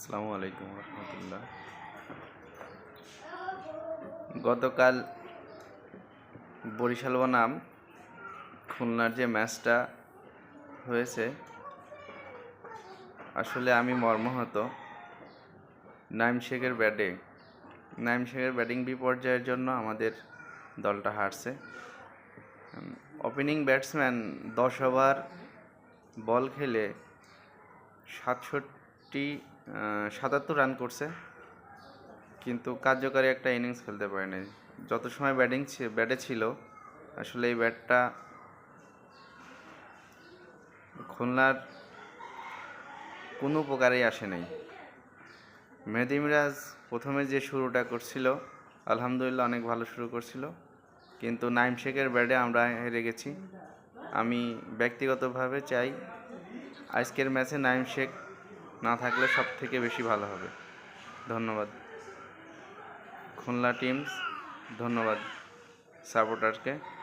আসসালামু আলাইকুম রহমতুল্লাহ। গতকাল বরিশাল বনাম খুলনার যে ম্যাচটা হয়েছে, আসলে আমি মর্মাহত। নাইম শেখের ব্যাটিং, নাইম শেখের ব্যাটিং বিপর্যয়ের জন্য আমাদের দলটা হারছে। ওপেনিং ব্যাটসম্যান দশ ওভার বল খেলে সাতষট্টি সাতাত্তর রান করছে, কিন্তু কার্যকারী একটা ইনিংস খেলতে পারেনি। যত সময় ব্যাটিং ব্যাটে ছিল, আসলে এই ব্যাটটা খুলনার কোনো উপকারেই আসে নাই। মেহেদি মিরাজ প্রথমে যে শুরুটা করছিল, আলহামদুলিল্লাহ অনেক ভালো শুরু করছিল, কিন্তু নাইম শেখের ব্যাটে আমরা হেরে গেছি। আমি ব্যক্তিগতভাবে চাই, আজকের ম্যাচে নাইম শেখ না থাকলে সব থেকে বেশি ভালো হবে। ধন্যবাদ। খুলনা টিমস ধন্যবাদ সাপোর্টারকে।